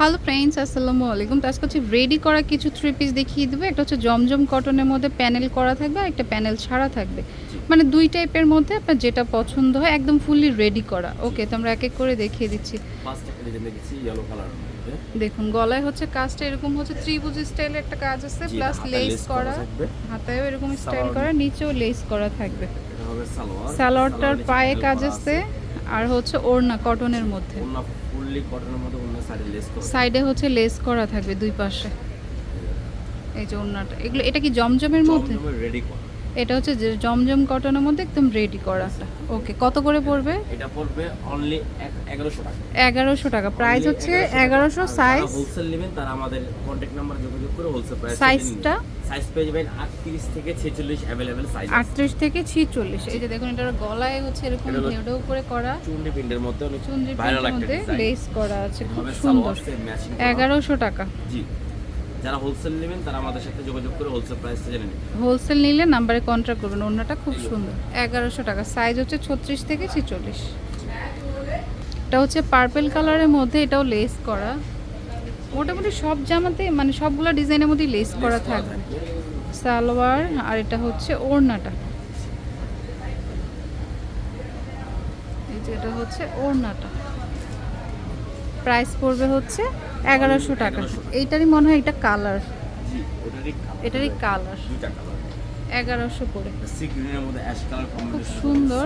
Hello friends আসসালামু আলাইকুম তো আজকে হচ্ছে রেডি করা কিছু থ্রি পিস দেখিয়ে দেবো। একটা হচ্ছে জমজম কটনের মধ্যে প্যানেল করা থাকবে আর একটা প্যানেল ছাড়া থাকবে। মানে দুই টাইপের মধ্যে আপনার যেটা পছন্দ হয় একদম ফুললি রেডি করা। ওকে তো আমরা এক এক করে দেখিয়ে দিচ্ছি। দেখুন গলায় হচ্ছে কাজটা এরকম হচ্ছে ত্রিভুজ স্টাইলের একটা কাজ আছে প্লাস লেস করা হাতায়ও এরকম স্টাইল করা নিচেও লেস করা থাকবে। সালোয়ারটার পায়ে কাজ আছে। আর হচ্ছে ওড়না কটনের মধ্যে। ওন্না ফুললি কটনের মধ্যে ওন্না সাইডে লেস করা। সাইডে হচ্ছে লেস করা থাকবে দুই পাশে। এই যে ওড়নাটা এগুলো এটা কি জমজমের মধ্যে? রেডি করা। এটা হচ্ছে যে জমজম কটনের মধ্যে একদম রেডি করা। ওকে কত করে পড়বে? এটা পড়বে অনলি 1100 টাকা। এগারোশো টাকা। প্রাইস হচ্ছে এগারোশো সাইজ হোলসেল নেবেন তারা আমাদের কন্টাক্ট নাম্বার যোগাযোগ করে হোলসেল প্রাইস সাইজটা সাইজ পেয়ে যাবেন 38 থেকে 46 अवेलेबल সাইজ আটত্রিশ থেকে ছিচল্লিশ এই যে দেখুন এটার গলায় হচ্ছে এরকম এটা হলো- ঢেউ করে করা চুন্ডি প্রিন্টের মধ্যে অনেক চুনরি ভাইরাল একটা মধ্যে ডিজাইন লেস করা আছে খুব হবে সুন্দর সালোয়ার সেম ম্যাচিং এগারোশো টাকা জি যারা হোলসেল নেবেন তারা আমাদের সাথে যোগাযোগ করে হোলসেল প্রাইসটা জেনে নেবেন হোলসেল নিলে নাম্বারে কন্ট্যাক্ট করবেন ওনাটা খুব সুন্দর এগারোশো টাকা সাইজ হচ্ছে ছত্রিশ থেকে ছেচল্লিশ এটা হচ্ছে পার্পেল কালারের মধ্যে এটাও লেস করা মোটামুটি সব জামাতে মানে সবগুলো ডিজাইনের মধ্যে লেস করা থাকবে। সালোয়ার আর এটা হচ্ছে ওড়নাটা। এই যে এটা হচ্ছে ওড়নাটা। প্রাইস পড়বে হচ্ছে এগারোশো টাকা। এইটারই মনে হয় এটা কালার এটারই কালার এগারোশো করে কালার কম্বিনেশন সুন্দর।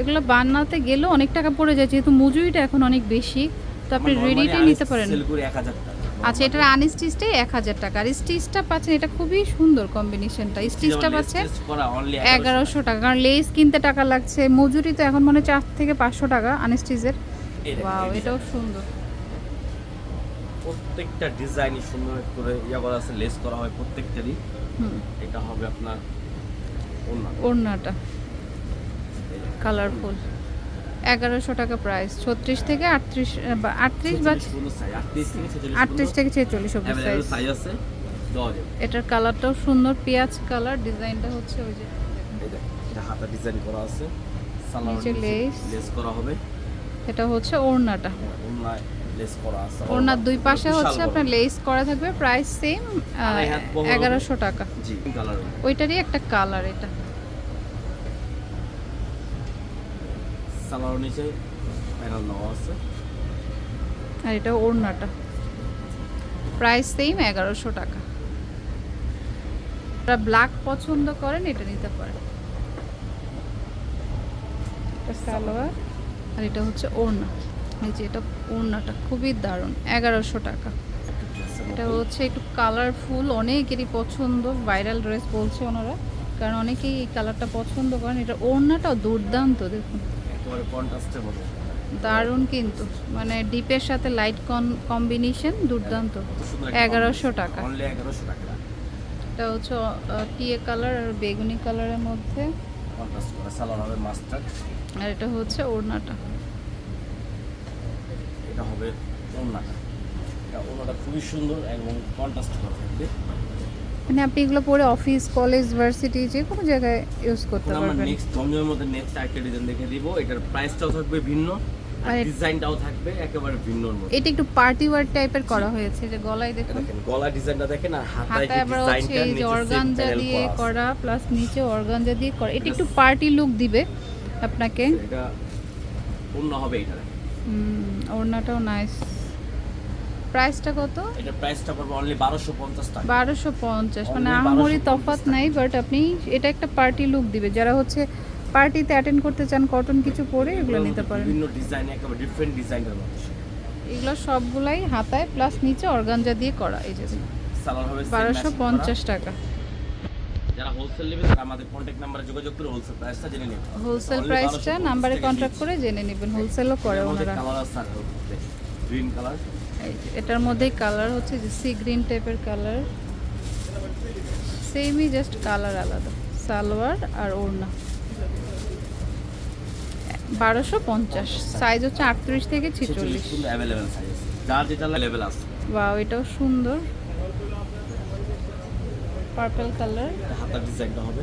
এগুলো বান্নাতে গেলেও অনেক টাকা পড়ে যায় যেহেতু মজুরিটা এখন অনেক বেশি। তো আপনি রেডিটাই নিতে পারেন। সেল করে 1000 টাকা। আচ্ছা এটার আনস্টিচটাই এক হাজার টাকা। আর স্টিচটা পাচ্ছেন এটা খুবই সুন্দর কম্বিনেশনটা স্টিচটা পাচ্ছেন এগারোশো টাকা। কারণ লেস কিনতে টাকা লাগছে। মজুরি তো এখন মনে চার থেকে পাঁচশো টাকা আনস্টিচের ওয়াও এটাও সুন্দর। প্রত্যেকটা ডিজাইনই সুন্দর করে ইয়া করা আছে লেস করা হয় প্রত্যেকটারই। এটা হবে আপনার ওড়নাটা। কালারফুল এগারোশো টাকা প্রাইস ছত্রিশ থেকে আটত্রিশ বা আটত্রিশ বা আটত্রিশ থেকে ছেচল্লিশ অব্দি সাইজ এটার কালারটাও সুন্দর পেঁয়াজ কালার ডিজাইনটা হচ্ছে ওই যে হাতা ডিজাইন করা আছে নিচে। লেস করা হবে। এটা হচ্ছে ওড়নাটা। আছে ওড়নার দুই পাশে হচ্ছে আপনার লেস করা থাকবে প্রাইস সেম। এগারোশো টাকা। ওইটারই একটা কালার এটা। সালোয়ার নিচে প্যানেল নেওয়া আছে। আর এটা ওড়নাটা। প্রাইস সেম এগারোশো টাকা। যারা ব্ল্যাক পছন্দ করেন এটা নিতে পারেন। এটা সালোয়ার। আর এটা হচ্ছে ওড়না। এই যে এটা ওড়নাটা খুবই দারুণ এগারোশো টাকা। এটা হচ্ছে একটু কালারফুল অনেকেরই পছন্দ ভাইরাল ড্রেস বলছে ওনারা। কারণ অনেকেই এই কালারটা পছন্দ করেন। এটা ওড়নাটাও দুর্দান্ত দেখুন। একেবারে কন্ট্রাস্টের মতো দারুণ কিন্তু। মানে ডিপের সাথে লাইট কম্বিনেশন দুর্দান্ত। এগারোশো টাকা। এগারোশো টাকা। এটা হচ্ছে টিয়ে কালার আর বেগুনি কালারের মধ্যে। কন্ট্রাস্ট করা সালোয়ার হবে মাস্টার্ড আর এটা হচ্ছে ওড়নাটা। এটা হবে ওন্নাটা এটা ওন্নাটা খুবই সুন্দর এবং কন্ট্রাস্ট করা থাকবে। মানে আপনি এগুলো পরে অফিস কলেজ ভার্সিটি যে কোনো জায়গায় ইউজ করতে এখন আমরা নেক্সট জমজমের মধ্যে নেক্সট আরেকটা ডিজাইন দেখে দিব। এটার প্রাইসটাও থাকবে ভিন্ন আর ডিজাইনটাও থাকবে একেবারে মধ্যে। এটা একটু পার্টি ওয়ার টাইপের করা হয়েছে যে গলায় দেখুন। গলা ডিজাইনটা দেখেন আর হাতায় যে ডিজাইনটা নিচে অর্গানজা দিয়ে করা প্লাস নিচে অর্গানজা দিয়ে করা। এটা একটু পার্টি লুক দিবে আপনাকে। এটা অন্য হবে এটা হুম, ওড়নাটাও নাইস প্রাইসটা কত? এটা প্রাইসটা পড়বে অনলি 1250 টাকা। বারোশো পঞ্চাশ। মানে Only আহামরি 1250 তফাৎ নাই বাট আপনি এটা একটা পার্টি লুক দিবে। যারা হচ্ছে পার্টিতে অ্যাটেন্ড করতে চান কটন কিছু পরে এগুলো নিতে পারেন। বিভিন্ন ডিজাইন একেবারে ডিফারেন্ট ডিজাইনের মধ্যে। এগুলো সবগুলাই হাতায় প্লাস নিচে অর্গানজা দিয়ে করা এই যে। বারোশো পঞ্চাশ। টাকা। যারা হোলসেল তারা আমাদের কন্ট্যাক্ট নাম্বারে যোগাযোগ করে হোলসেল প্রাইসটা জেনে নেবে হোলসেল প্রাইসটা 1250 নাম্বারে কন্ট্যাক্ট করে জেনে নেবেন হোলসেলও করে ওনারা। কালার আছে গ্রিন কালার এটার মধ্যে কালার হচ্ছে যে সি গ্রিন টাইপের কালার সেমই জাস্ট কালার আলাদা। সালোয়ার আর ওড়না। বারোশো পঞ্চাশ। সাইজ হচ্ছে আটত্রিশ থেকে ছিচল্লিশ। কিন্তু অ্যাভেলেবেল সাইজ যার যেটা অ্যাভেলেবেল আছে। বা এটাও সুন্দর। পার্পল কালার হাতার ডিজাইনটা হবে।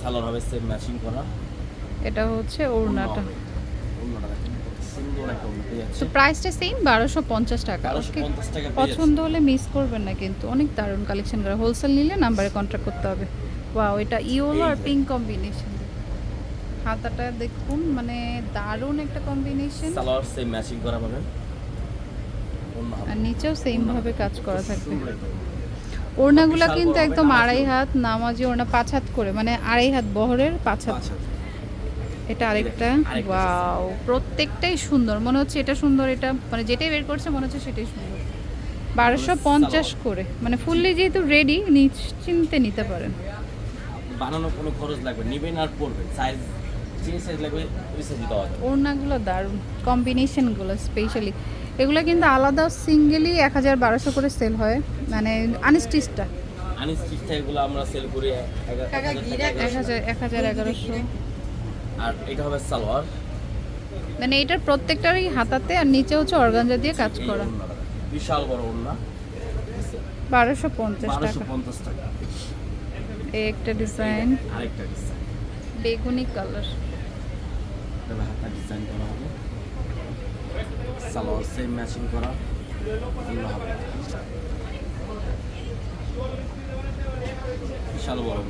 সালোয়ার হবে সেম ম্যাচিং করা। এটা হচ্ছে ওড়নাটা। তো প্রাইসটা সেম বারোশো পঞ্চাশ টাকা। ওকে পছন্দ হলে মিস করবেন না কিন্তু অনেক দারুণ কালেকশন করা। হোলসেল নিলে নাম্বারে কন্ট্যাক্ট করতে হবে। ওয়াও এটা ইয়েলো আর পিঙ্ক কম্বিনেশন হাতাটা দেখুন মানে দারুণ একটা কম্বিনেশন সালোয়ার সেম ম্যাচিং করা পাবেন। আর নিচেও সেম ভাবে কাজ করা থাকবে। ওড়নাগুলো কিন্তু একদম আড়াই হাত নামাজি ওড়না পাঁচ হাত করে মানে আড়াই হাত বহরের পাঁচ হাত। এটা আরেকটা? ওয়াও প্রত্যেকটাই সুন্দর। মনে হচ্ছে এটা সুন্দর এটা মানে যেটাই বের করছে মনে হচ্ছে সেটাই সুন্দর। বারোশো পঞ্চাশ করে। মানে ফুললি যেহেতু রেডি নিশ্চিন্তে নিতে পারেন। বানানো কোনো খরচ লাগবে নেবেন আর পড়বেন সাইজ ওড়নাগুলো দারুণ। কম্বিনেশনগুলো স্পেশালি এগুলো কিন্তু আলাদা সিঙ্গেলি এক হাজার বারোশো করে সেল হয়। মানে আনস্টিচটা আনিস এগুলো আমরা সেল করি এক হাজার এক হাজার এগারোশো। আর এটা হবে সালোয়ার। মানে এটার প্রত্যেকটারই হাতাতে আর নিচে হচ্ছে অর্গানজা দিয়ে কাজ করা। বিশাল বড় ওড়না। বারোশো পঞ্চাশ টাকা। পঞ্চাশ টাকা। এই একটা ডিজাইন। আরেকটা ডিজাইন। বেগুনি কালার। তবে হাতা ডিজাইন করা হবে। সালোয়ার সেম ম্যাচিং করা। হবে বিশাল বড়।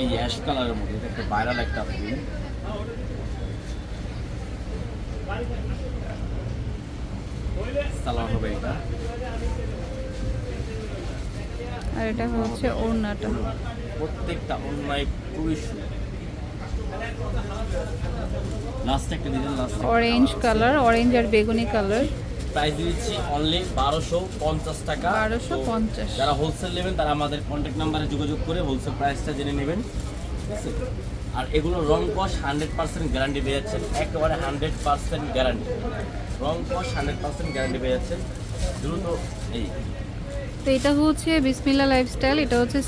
এই অ্যাশ কালারের মধ্যে এটা একটা ভাইরাল একটা হবে এটা। আর এটা হচ্ছে ওড়নাটা। প্রত্যেকটা অন্যায় খুবই সুন্দর লাস্ট একটা design last orange colour orange আর বেগুনি কালার প্রাইস দিচ্ছি অনলি বারোশো পঞ্চাশ টাকা। 1250 তো যারা হোলসেল নেবেন তারা আমাদের কন্ট্যাক্ট নাম্বারে যোগাযোগ করে হোলসেল প্রাইসটা জেনে নেবেন। আর এগুলো রং কস হান্ড্রেড পার্সেন্ট গ্যারান্টি পেয়ে যাচ্ছেন। একেবারে হান্ড্রেড পার্সেন্ট গ্যারান্টি রং কস হান্ড্রেড পার্সেন্ট গ্যারান্টি পেয়ে যাচ্ছেন। দ্রুত এই। তো এটা হচ্ছে বিসমিল্লা লাইফস্টাইল এটা হচ্ছে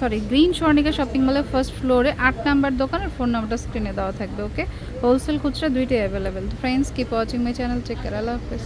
সরি গ্রিন স্বর্ণিকা শপিং মলের ফার্স্ট ফ্লোরে আট নাম্বার দোকান আর ফোন নাম্বারটা স্ক্রিনে দেওয়া থাকবে ওকে হোলসেল খুচরা দুইটাই available friends keep watching my channel check করে আল্লাহ হাফেজ।